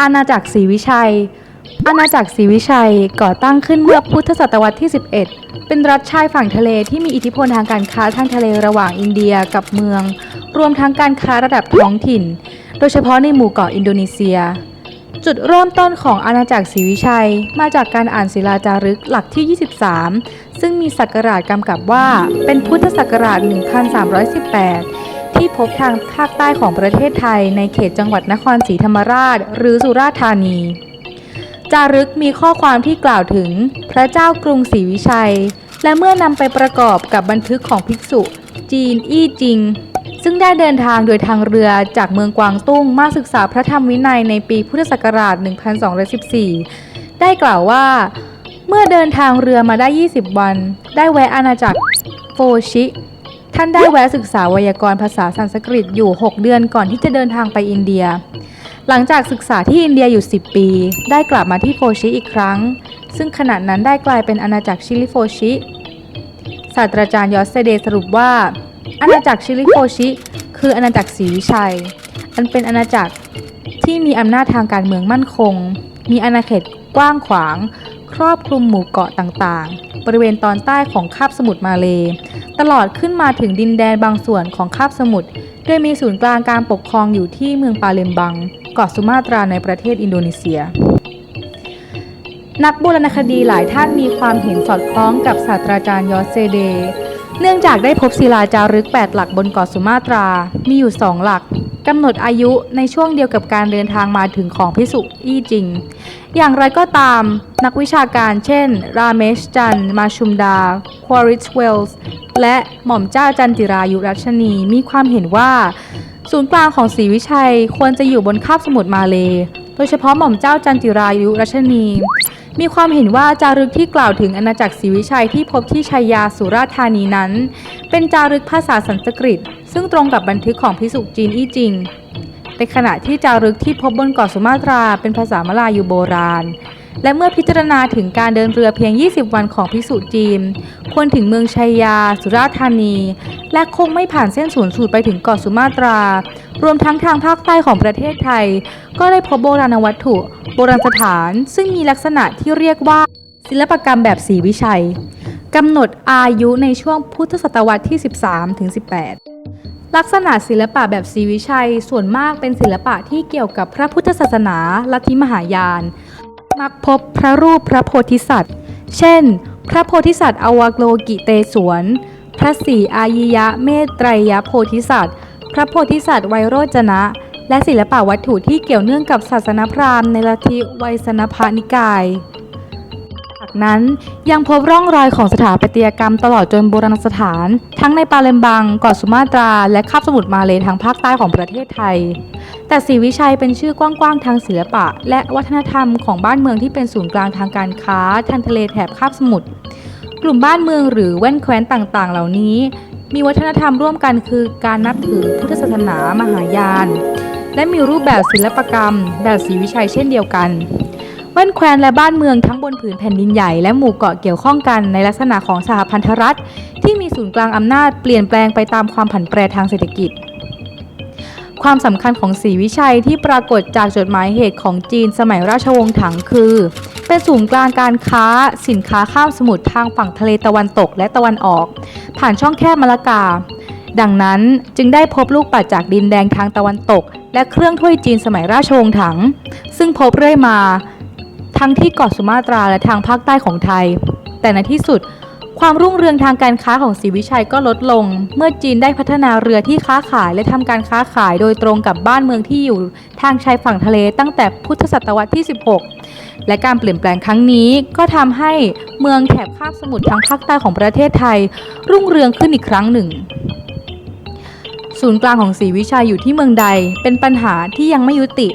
อาณาจักรศรีวิชัย อาณาจักรศรีวิชัยก่อตั้งขึ้นเมื่อพุทธศตวรรษที่ 11 เป็นรัฐชายฝั่งทะเลที่มีอิทธิพลทางการค้าทางทะเลระหว่างอินเดียกับเมือง รวมทั้งการค้าระดับท้องถิ่น โดยเฉพาะในหมู่เกาะอินโดนีเซีย จุดเริ่มต้นของอาณาจักรศรีวิชัย มาจากการอ่านศิลาจารึกหลักที่ 23 ซึ่งมีศักราชกำกับว่า เป็นพุทธศักราช 1318 ที่พบทางภาคใต้ของประเทศไทยในเขตจังหวัดนครศรีธรรมราช หรือสุราษฎร์ธานี จารึกมีข้อความที่กล่าวถึงพระเจ้ากรุงศรีวิชัย และเมื่อนำไปประกอบกับบันทึกของภิกษุ จีนอี้จิง ซึ่งได้เดินทางโดยทางเรือจากเมืองกวางตุ้งมาศึกษาพระธรรมวินัยในปีพุทธศักราช 1214 ได้กล่าวว่า เมื่อเดินทางเรือมาได้ 20 วัน ได้แวะอาณาจักรโฟชิ ท่านได้แวะศึกษาไวยากรณ์ภาษาสันสกฤตอยู่ 6 เดือนก่อนที่จะเดินทางไปอินเดีย หลังจากศึกษาที่อินเดียอยู่ 10 ปี ได้กลับมาที่โฟชิอีกครั้ง ซึ่งขณะนั้นได้กลายเป็นอาณาจักรชิลิโฟชิศาสตราจารย์ยอสเซเดสรุปว่า อาณาจักรชิลิโฟชิ คืออาณาจักรศรีวิชัย อันเป็นอาณาจักรที่มีอำนาจทางการเมืองมั่นคง มีอาณาเขตกว้างขวาง ครอบคลุมหมู่เกาะต่างๆ บริเวณตอนใต้ของคาบสมุทรมาเลย์ตลอดขึ้นมาถึงดินแดนบางส่วนของคาบสมุทรโดยมีศูนย์กลางการปกครองอยู่ที่เมืองปาเลมบัง เกาะสุมาตราในประเทศอินโดนีเซีย นักโบราณคดีหลายท่านมีความเห็นสอดคล้องกับศาสตราจารย์ยอเซเด เนื่องจากได้พบศิลาจารึก 8 หลักบนเกาะสุมาตรา มีอยู่ 2 หลักกำหนดอายุในช่วงเดียวกับการเดินทางมาถึงของพิสุอี้จริง อย่างไรก็ตาม นักวิชาการเช่น ราเมชจัน มาชุมดา ควอริชเวลส์ และหม่อมเจ้าจันติรายุรัชนี มีความเห็นว่า ศูนย์กลางของศรีวิชัยควรจะอยู่บนคาบสมุทรมาเลยโดยเฉพาะหม่อมเจ้าจันติรายุรัชนี มีความเห็นว่าจารึกที่กล่าวถึงอาณาจักรศรีวิชัยที่พบที่ชัยยาสุราษฎร์ธานีนั้น เป็นจารึกภาษาสันสกฤต ซึ่งตรงกับบันทึกของพิสุจีนอี้จริงในขณะที่จารึกที่พบบนเกาะสุมาตราเป็นภาษามลายูโบราณ และเมื่อพิจารณาถึงการเดินเรือเพียง 20 วันของพิสุจีนควรถึงเมืองชัยยา สุราษฎร์ธานี และคงไม่ผ่านเส้นศูนย์สูตรไปถึงเกาะสุมาตรา รวมทั้งทางภาคใต้ของประเทศไทย ก็ได้พบโบราณวัตถุ โบราณสถาน ซึ่งมีลักษณะที่เรียกว่าศิลปกรรมแบบศรีวิชัยกำหนดอายุในช่วงพุทธศตวรรษที่ 13ถึง18ลักษณะศิลปะแบบศรีวิชัยส่วนมากเป็นศิลปะที่เกี่ยวกับพระพุทธศาสนาลัทธิมหายาน มักพบพระรูปพระโพธิสัตว์ เช่น พระโพธิสัตว์อวโลกิเตศวน พระศรีอายิยะเมตไตรยโพธิสัตว์ พระโพธิสัตว์ไวโรจนะ และศิลปะวัตถุที่เกี่ยวเนื่องกับศาสนพราหมณ์ในลัทธิไวยสนภานิกาย จากนั้นยังพบร่องรอยของสถาปัตยกรรมตลอดจนโบราณสถาน ทั้งในปาเลมบังเกาะสุมาตรา และคาบสมุทรมาเลทางภาคใต้ของประเทศไทย แต่ศรีวิชัยเป็นชื่อกว้างๆทางศิลปะ และวัฒนธรรมของบ้านเมืองที่เป็นศูนย์กลางทางการค้าทางทะเลแถบคาบสมุทรกลุ่มบ้านเมืองหรือแว่นแคว้นต่างๆ เหล่านี้ มีวัฒนธรรมร่วมกันคือการนับถือพุทธศาสนามหายาน และมีรูปแบบศิลปกรรม แบบศรีวิชัยเช่นเดียวกัน แว่นแคว้นและบ้านเมืองทั้งบนผืนแผ่นดินใหญ่และหมู่เกาะเกี่ยวข้องกันในลักษณะของสหพันธรัฐ ที่มีศูนย์กลางอำนาจเปลี่ยนแปลงไปตามความผันแปรทางเศรษฐกิจ ความสำคัญของศรีวิชัยที่ปรากฏจากจดหมายเหตุของจีนสมัยราชวงศ์ถังคือ เป็นศูนย์กลางการค้า สินค้าข้ามสมุทรทางฝั่งทะเลตะวันตกและตะวันออก ผ่านช่องแคบมะละกาดังนั้นจึงได้พบลูกปัดจากดินแดงทางตะวันตก และเครื่องถ้วยจีนสมัยราชวงศ์ถัง ซึ่งพบเรื่อยมา ทั้งที่เกาะสุมาตราและทางภาคใต้ของไทย แต่ในที่สุด ความรุ่งเรืองทางการค้าของศรีวิชัยก็ลดลง เมื่อจีนได้พัฒนาเรือที่ค้าขายและทำการค้าขายโดยตรงกับบ้านเมืองที่อยู่ทางชายฝั่งทะเลตั้งแต่พุทธศตวรรษที่ 16 และการเปลี่ยนแปลงครั้งนี้ก็ทำให้เมืองแถบคาบสมุทรทางภาคใต้ของประเทศไทย รุ่งเรืองขึ้นอีกครั้งหนึ่งศูนย์กลางของศรีวิชัยอยู่ที่เมืองใดเป็นปัญหาที่ยังไม่ยุติ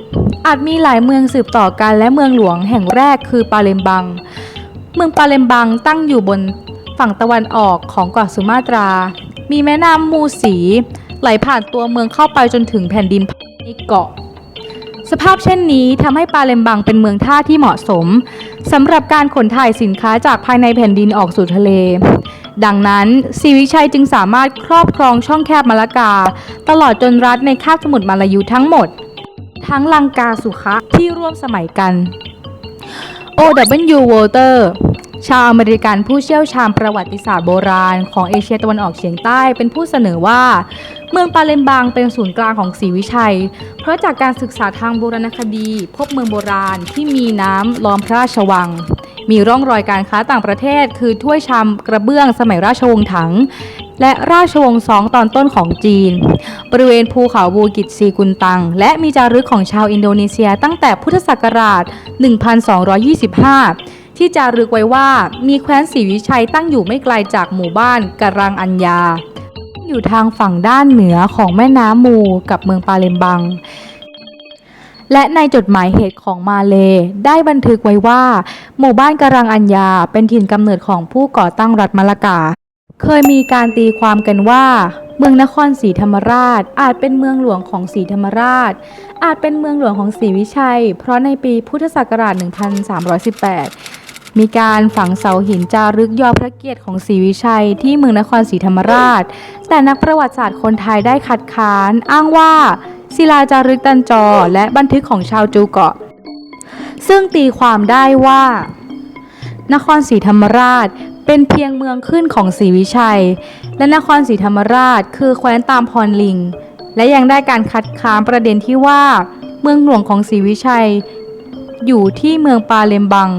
อาจมีหลายเมืองสืบต่อกันและเมืองหลวงแห่งแรกคือปาเลมบัง เมืองปาเลมบังตั้งอยู่บนฝั่งตะวันออกของเกาะสุมาตรา มีแม่น้ำมูสี ไหลผ่านตัวเมืองเข้าไปจนถึงแผ่นดินนิเกาะ สภาพเช่นนี้ทำให้ปาเลมบังเป็นเมืองท่าที่เหมาะสมสำหรับการขนถ่ายสินค้าจากภายในแผ่นดินออกสู่ทะเล ดังนั้นศรีวิชัยจึงสามารถครอบครองช่องแคบมาลากา ตลอดจนรัฐในคาบสมุทรมาลายูทั้งหมด ทั้งลังกาสุขะที่ร่วมสมัยกัน O.W. Walter ชาวอเมริกันผู้เชี่ยวชาญประวัติศาสตร์โบราณของเอเชียตะวันออกเฉียงใต้เป็นผู้เสนอว่า เมืองปาเลมบังเป็นศูนย์กลางของศรีวิชัย เพราะจากการศึกษาทางโบราณคดี พบเมืองโบราณที่มีน้ำล้อมพระราชวัง มีร่องรอยการค้าต่างประเทศ คือถ้วยชามกระเบื้องสมัยราชวงศ์ถัง และราชวงศ์ซองตอนต้นของจีน บริเวณภูเขาบูกิตซีกุนตัง และมีจารึกของชาวอินโดนีเซียตั้งแต่พุทธศักราช 1225 ที่จารึกไว้ว่ามีแคว้นศรีวิชัยตั้งอยู่ไม่ไกลจากหมู่บ้านกะรังอัญญา อยู่ทางฝั่งด้านเหนือของแม่น้ำมูกับเมืองปาเลมบัง และในจดหมายเหตุของมาเลได้บันทึกไว้ว่า หมู่บ้านกะรังอัญญาเป็นถิ่นกำเนิดของผู้ก่อตั้งรัฐมะละกา เคยมีการตีความกันว่า เมืองนครศรีธรรมราช อาจเป็นเมืองหลวงของศรีธรรมราช อาจเป็นเมืองหลวงของศรีวิชัย เพราะในปีพุทธศักราช 1318 มีการฝังเสาหินจารึกยอพระเกียรติของศรีวิชัยที่เมืองนครศรีธรรมราช แต่นักประวัติศาสตร์คนไทยได้คัดค้าน อ้างว่าศิลาจารึกตันจอ และบันทึกของชาวจูเกาะ ซึ่งตีความได้ว่านครศรีธรรมราช เป็นเพียงเมืองขึ้นของศรีวิชัย และนครศรีธรรมราช คือแคว้นตามพรลิง และยังได้การคัดค้านประเด็นที่ว่า เมืองหลวงของศรีวิชัย อยู่ที่เมืองปาเลมบัง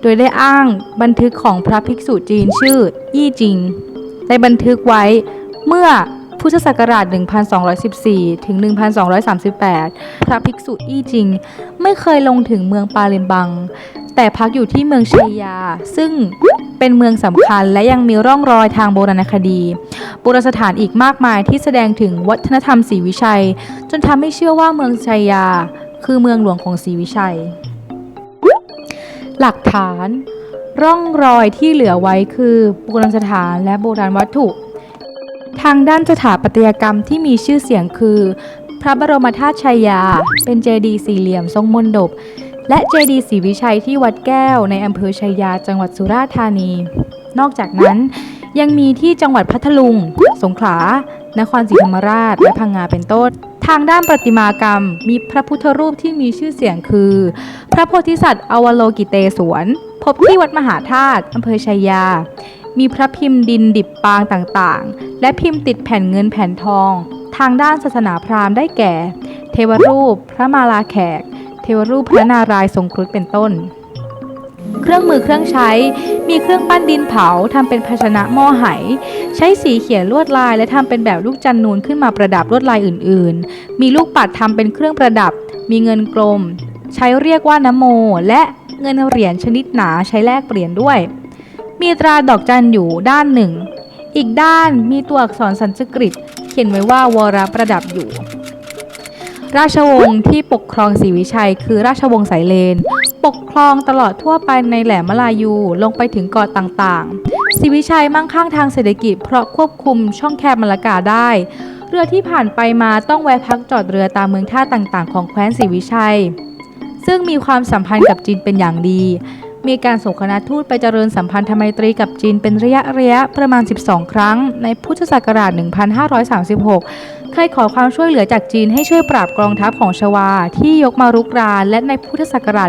โดยได้อ้างบันทึกของพระภิกษุจีนชื่อ ยี่จิง ได้บันทึกไว้เมื่อ พุทธศักราช 1214 ถึง 1238 พระภิกษุอี้จิง ไม่เคยลงถึงเมืองปาเลมบัง แต่พักอยู่ที่เมืองชัยยา ซึ่งเป็นเมืองสำคัญและยังมีร่องรอยทางโบราณคดีโบราณสถานอีกมากมายที่แสดงถึงวัฒนธรรมศรีวิชัย จนทำให้เชื่อว่าเมืองชัยยา คือเมืองหลวงของศรีวิชัย หลักฐานร่องรอยที่เหลือไว้คือโบราณสถานและโบราณวัตถุ ทางด้านสถาปัตยกรรมที่มีชื่อเสียงคือ พระบรมธาตุชัยยา เป็นเจดีย์สี่เหลี่ยมทรงมนดบ และเจดีย์ศรีวิชัยที่วัดแก้วในอำเภอชัยยาจังหวัดสุราษฎร์ธานี นอกจากนั้นยังมีที่จังหวัดพัทลุง สงขลา นครศรีธรรมราช และพังงาเป็นต้น ทางด้านประติมากรรม มีพระพุทธรูปที่มีชื่อเสียงคือ พระโพธิสัตว์อวโลกิเตศวน พบที่วัดมหาธาตุอำเภอชัยยา มีพระพิมพ์ดินดิบปางต่างๆ และพิมพ์ติดแผ่นเงินแผ่นทอง ทางด้านศาสนาพราหมณ์ได้แก่ เทวรูป พระมาลาแขก เทวรูปพระนารายณ์ทรงครุฑเป็นต้น เครื่องมือเครื่องใช้ มีเครื่องปั้นดินเผาทำเป็นภาชนะหม้อไห ใช้สีเขียนลวดลาย และทำเป็นแบบลูกจันนูนขึ้นมาประดับลวดลายอื่น ๆ มีลูกปัดทำเป็นเครื่องประดับ มีเงินกลม ใช้เรียกว่านโม และเงินเหรียญชนิดหนาใช้แลกเปลี่ยนด้วย มีตราดอกจันอยู่ด้านหนึ่ง อีกด้านมีตัวอักษรสันสกฤต เขียนไว้ว่าวรประดับอยู่ ราชวงศ์ที่ปกครองศรีวิชัย คือราชวงศ์สายเลน ปกครองตลอดทั่วไปในแหลมมลายูลงไปถึงเกาะต่างๆศรีวิชัยมั่งคั่งทางเศรษฐกิจ เพราะควบคุมช่องแคบมลากาได้ เรือที่ผ่านไปมาต้องแวะพักจอดเรือตามเมืองท่าต่างๆ ของแคว้นศรีวิชัย ซึ่งมีความสัมพันธ์กับจีนเป็นอย่างดี มีการส่งคณะทูตไปเจริญสัมพันธไมตรีกับจีนเป็นระยะระยะประมาณ 12 ครั้ง ในพุทธศักราช 1536 เคยขอความช่วยเหลือจากจีนให้ช่วยปราบกองทัพของชวา ที่ยกมารุกรานและในพุทธศักราช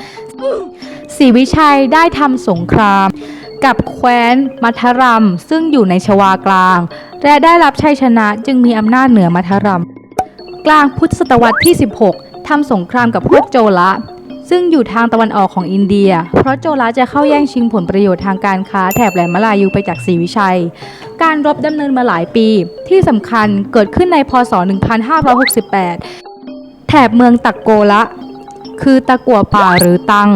1550 ศรีวิชัยได้ทำสงครามกับแคว้นมัทรัมซึ่งอยู่ในชวากลาง และได้รับชัยชนะจึงมีอำนาจเหนือมัทรัม กลางพุทธศตวรรษที่ 16ทำสงครามกับพวกโจละ ซึ่งอยู่ทางตะวันออกของอินเดีย เพราะโจละจะเข้าแย่งชิงผลประโยชน์ทางการค้าแถบแหลมมาลายูไปจากศรีวิชัย การรบดำเนินมาหลายปี ที่สำคัญเกิดขึ้นในพศ 1568 แถบเมืองตักโกละ คือตะกัวป่าหรือตัง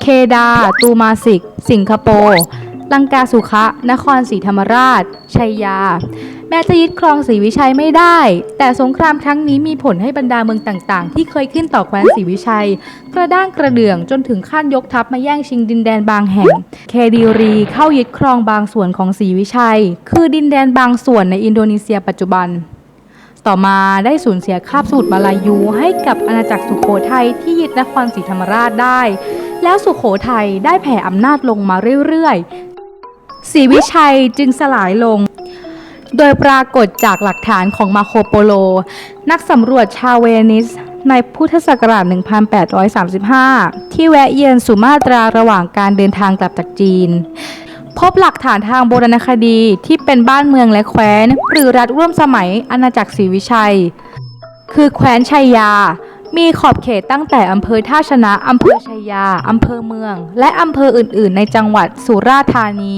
เคดา ตูมาสิก สิงคโปร์ ลังกาสุขะ นครศรีธรรมราช ชัยยา แม้จะยึดครองศรีวิชัยไม่ได้ แต่สงครามครั้งนี้มีผลให้บรรดาเมืองต่างๆ ที่เคยขึ้นต่อแคว้นศรีวิชัย กระด้างกระเดื่องจนถึงขั้นยกทัพมาแย่งชิงดินแดนบางแห่ง เคดีรีเข้ายึดครองบางส่วนของศรีวิชัย คือดินแดนบางส่วนในอินโดนีเซียปัจจุบัน ต่อมาได้สูญเสียคาบสมุทรมาลายูให้กับอาณาจักรสุโขทัยที่ยึดนครศรีธรรมราชได้ แล้วสุโขทัยได้แผ่อำนาจลงมาเรื่อยๆศรีวิชัยจึงสลายลง โดยปรากฏจากหลักฐานของมาโคโปโล นักสำรวจชาวเวนิส ในพุทธศักราช 1835 ที่แวะเยือนสุมาตราระหว่างการเดินทางกลับจากจีน พบหลักฐานทางโบราณคดีที่เป็นบ้านเมืองและแคว้น หรือรัฐร่วมสมัยอาณาจักรศรีวิชัย คือแคว้นชัยยามีขอบเขตตั้งแต่อำเภอท่าชนะ อำเภอชัยยา อำเภอเมือง และอำเภออื่น ๆ ในจังหวัดสุราษฎร์ธานี